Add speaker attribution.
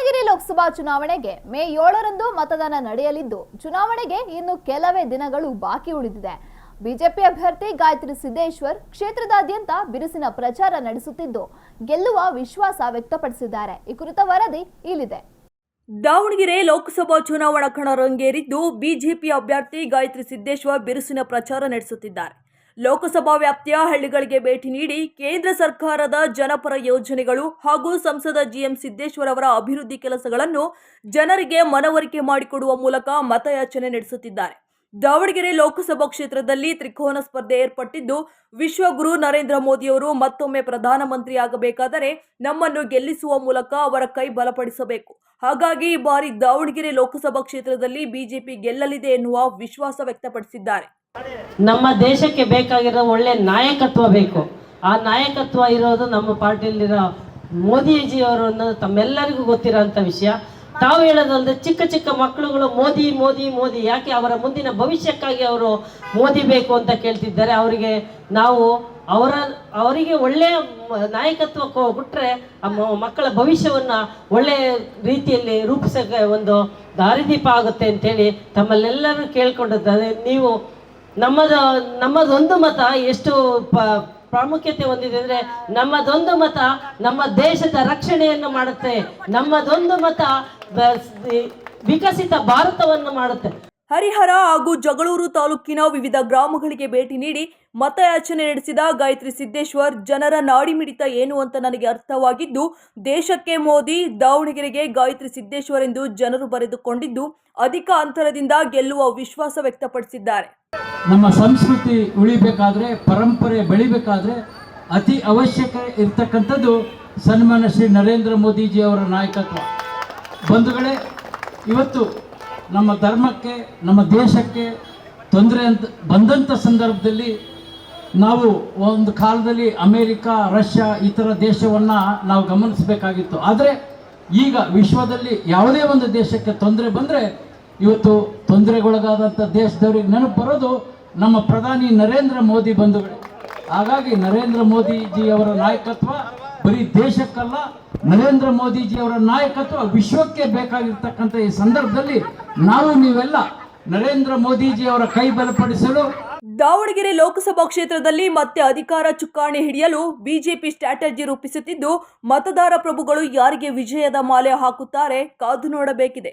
Speaker 1: ಲೋಕಸಭಾ ಚುನಾವಣೆಗೆ ಮೇ ಏಳರಂದು ಮತದಾನ ನಡೆಯಲಿದ್ದು, ಚುನಾವಣೆಗೆ ಇನ್ನು ಕೆಲವೇ ದಿನಗಳು ಬಾಕಿ ಉಳಿದಿದೆ. ಬಿಜೆಪಿ ಅಭ್ಯರ್ಥಿ ಗಾಯತ್ರಿ ಸಿದ್ದೇಶ್ವರ್ ಕ್ಷೇತ್ರದಾದ್ಯಂತ ಬಿರುಸಿನ ಪ್ರಚಾರ ನಡೆಸುತ್ತಿದ್ದು, ಗೆಲ್ಲುವ ವಿಶ್ವಾಸ ವ್ಯಕ್ತಪಡಿಸಿದ್ದಾರೆ. ಈ ಕುರಿತ ವರದಿ ಇಲ್ಲಿದೆ.
Speaker 2: ದಾವಣಗೆರೆ ಲೋಕಸಭಾ ಚುನಾವಣಾ ಕಣ ರಂಗೇರಿದ್ದು ಬಿಜೆಪಿ ಅಭ್ಯರ್ಥಿ ಗಾಯತ್ರಿ ಸಿದ್ದೇಶ್ವರ್ ಬಿರುಸಿನ ಪ್ರಚಾರ ನಡೆಸುತ್ತಿದ್ದಾರೆ. ಲೋಕಸಭಾ ವ್ಯಾಪ್ತಿಯ ಹಳ್ಳಿಗಳಿಗೆ ಭೇಟಿ ನೀಡಿ ಕೇಂದ್ರ ಸರ್ಕಾರದ ಜನಪರ ಯೋಜನೆಗಳು ಹಾಗೂ ಸಂಸದ ಜಿಎಂ ಸಿದ್ದೇಶ್ವರ್ ಅವರ ಅಭಿವೃದ್ಧಿ ಕೆಲಸಗಳನ್ನು ಜನರಿಗೆ ಮನವರಿಕೆ ಮಾಡಿಕೊಡುವ ಮೂಲಕ ಮತಯಾಚನೆ ನಡೆಸುತ್ತಿದ್ದಾರೆ. ದಾವಣಗೆರೆ ಲೋಕಸಭಾ ಕ್ಷೇತ್ರದಲ್ಲಿ ತ್ರಿಕೋನ ಸ್ಪರ್ಧೆ ಏರ್ಪಟ್ಟಿದ್ದು ವಿಶ್ವಗುರು ನರೇಂದ್ರ ಮೋದಿಯವರು ಮತ್ತೊಮ್ಮೆ ಪ್ರಧಾನಮಂತ್ರಿಯಾಗಬೇಕಾದರೆ ನಮ್ಮನ್ನು ಗೆಲ್ಲಿಸುವ ಮೂಲಕ ಅವರ ಕೈ ಬಲಪಡಿಸಬೇಕು. ಹಾಗಾಗಿ ಈ ಬಾರಿ ದಾವಣಗೆರೆ ಲೋಕಸಭಾ ಕ್ಷೇತ್ರದಲ್ಲಿ ಬಿಜೆಪಿ ಗೆಲ್ಲಲಿದೆ ಎನ್ನುವ ವಿಶ್ವಾಸ ವ್ಯಕ್ತಪಡಿಸಿದ್ದಾರೆ.
Speaker 3: ನಮ್ಮ ದೇಶಕ್ಕೆ ಬೇಕಾಗಿರೋ ಒಳ್ಳೆ ನಾಯಕತ್ವ ಬೇಕು. ಆ ನಾಯಕತ್ವ ಇರೋದು ನಮ್ಮ ಪಾರ್ಟಿಯಲ್ಲಿರೋ ಮೋದಿಜಿ ಅನ್ನೋದು ತಮ್ಮೆಲ್ಲರಿಗೂ ಗೊತ್ತಿರೋಂಥ ವಿಷಯ. ತಾವು ಹೇಳೋದಲ್ಲದೆ ಚಿಕ್ಕ ಚಿಕ್ಕ ಮಕ್ಕಳುಗಳು ಮೋದಿ ಮೋದಿ ಮೋದಿ, ಯಾಕೆ ಅವರ ಮುಂದಿನ ಭವಿಷ್ಯಕ್ಕಾಗಿ ಅವರು ಮೋದಿ ಬೇಕು ಅಂತ ಕೇಳ್ತಿದ್ದಾರೆ. ಅವರಿಗೆ ನಾವು ಅವರ, ಅವರಿಗೆ ಒಳ್ಳೆಯ ನಾಯಕತ್ವ ಕೊಟ್ಟರೆ ಮಕ್ಕಳ ಭವಿಷ್ಯವನ್ನು ಒಳ್ಳೆಯ ರೀತಿಯಲ್ಲಿ ರೂಪಿಸಕ್ಕೆ ಒಂದು ದಾರಿದೀಪ ಆಗುತ್ತೆ ಅಂತೇಳಿ ತಮ್ಮಲ್ಲೆಲ್ಲರೂ ಕೇಳ್ಕೊಂಡಿದ್ದಾರೆ. ನೀವು ನಮ್ಮದ, ನಮ್ಮದೊಂದು ಮತ ಎಷ್ಟು ಪ್ರಾಮುಖ್ಯತೆ ಹೊಂದಿದೆ ಅಂದ್ರೆ ನಮ್ಮದೊಂದು ಮತ ನಮ್ಮ ದೇಶದ ರಕ್ಷಣೆಯನ್ನು ಮಾಡುತ್ತೆ. ನಮ್ಮದೊಂದು ಮತ ವಿಕಸಿತ ಭಾರತವನ್ನು ಮಾಡುತ್ತೆ.
Speaker 2: ಹರಿಹರ ಹಾಗೂ ಜಗಳೂರು ತಾಲೂಕಿನ ವಿವಿಧ ಗ್ರಾಮಗಳಿಗೆ ಭೇಟಿ ನೀಡಿ ಮತಯಾಚನೆ ನಡೆಸಿದ ಗಾಯತ್ರಿ ಸಿದ್ದೇಶ್ವರ್, ಜನರ ನಾಡಿಮಿಡಿತ ಏನು ಅಂತ ನನಗೆ ಅರ್ಥವಾಗಿದ್ದು, ದೇಶಕ್ಕೆ ಮೋದಿ, ದಾವಣಗೆರೆಗೆ ಗಾಯತ್ರಿ ಸಿದ್ದೇಶ್ವರ್ ಎಂದು ಜನರು ಬರೆದುಕೊಂಡಿದ್ದು, ಅಧಿಕ ಅಂತರದಿಂದ ಗೆಲ್ಲುವ ವಿಶ್ವಾಸ ವ್ಯಕ್ತಪಡಿಸಿದ್ದಾರೆ.
Speaker 4: ನಮ್ಮ ಸಂಸ್ಕೃತಿ ಉಳಿಬೇಕಾದ್ರೆ, ಪರಂಪರೆ ಬೆಳಿಬೇಕಾದ್ರೆ ಅತಿ ಅವಶ್ಯಕ ಇರ್ತಕ್ಕಂಥದ್ದು ಸನ್ಮಾನ ಶ್ರೀ ನರೇಂದ್ರ ಮೋದಿಜಿ ಅವರ ನಾಯಕತ್ವ. ಬಂಧುಗಳೇ, ಇವತ್ತು ನಮ್ಮ ಧರ್ಮಕ್ಕೆ, ನಮ್ಮ ದೇಶಕ್ಕೆ ತೊಂದರೆ ಅಂತ ಬಂದಂಥ ಸಂದರ್ಭದಲ್ಲಿ ನಾವು ಒಂದು ಕಾಲದಲ್ಲಿ ಅಮೇರಿಕಾ, ರಷ್ಯಾ ಇತರ ದೇಶವನ್ನು ನಾವು ಗಮನಿಸಬೇಕಾಗಿತ್ತು. ಆದರೆ ಈಗ ವಿಶ್ವದಲ್ಲಿ ಯಾವುದೇ ಒಂದು ದೇಶಕ್ಕೆ ತೊಂದರೆ ಬಂದರೆ ಇವತ್ತು ತೊಂದರೆಗೊಳಗಾದಂಥ ದೇಶದವ್ರಿಗೆ ನೆನಪು ಬರೋದು ನಮ್ಮ ಪ್ರಧಾನಿ ನರೇಂದ್ರ ಮೋದಿ ಬಂಧುಗಳು. ಹಾಗಾಗಿ ನರೇಂದ್ರ ಮೋದಿಜಿ ಅವರ ನಾಯಕತ್ವ ಬರೀ ದೇಶಕ್ಕಲ್ಲ ನರೇಂದ್ರ ಮೋದಿಜಿ ಅವರ ನಾಯಕತ್ವ ವಿಶ್ವಕ್ಕೆ ಬೇಕಾಗಿರ್ತಕ್ಕಂಥ ಈ ಸಂದರ್ಭದಲ್ಲಿ ನಾವು ನೀವೆಲ್ಲ ನರೇಂದ್ರ ಮೋದಿಜಿ ಅವರ ಕೈ ಬಲಪಡಿಸಲು
Speaker 2: ದಾವಣಗೆರೆ ಲೋಕಸಭಾ ಕ್ಷೇತ್ರದಲ್ಲಿ ಮತ್ತೆ ಅಧಿಕಾರ ಚುಕ್ಕಾಣಿ ಹಿಡಿಯಲು ಬಿಜೆಪಿ ಸ್ಟ್ರಾಟಜಿ ರೂಪಿಸುತ್ತಿದ್ದು, ಮತದಾರ ಪ್ರಭುಗಳು ಯಾರಿಗೆ ವಿಜಯದ ಮಾಲೆ ಹಾಕುತ್ತಾರೆ ಕಾದು ನೋಡಬೇಕಿದೆ.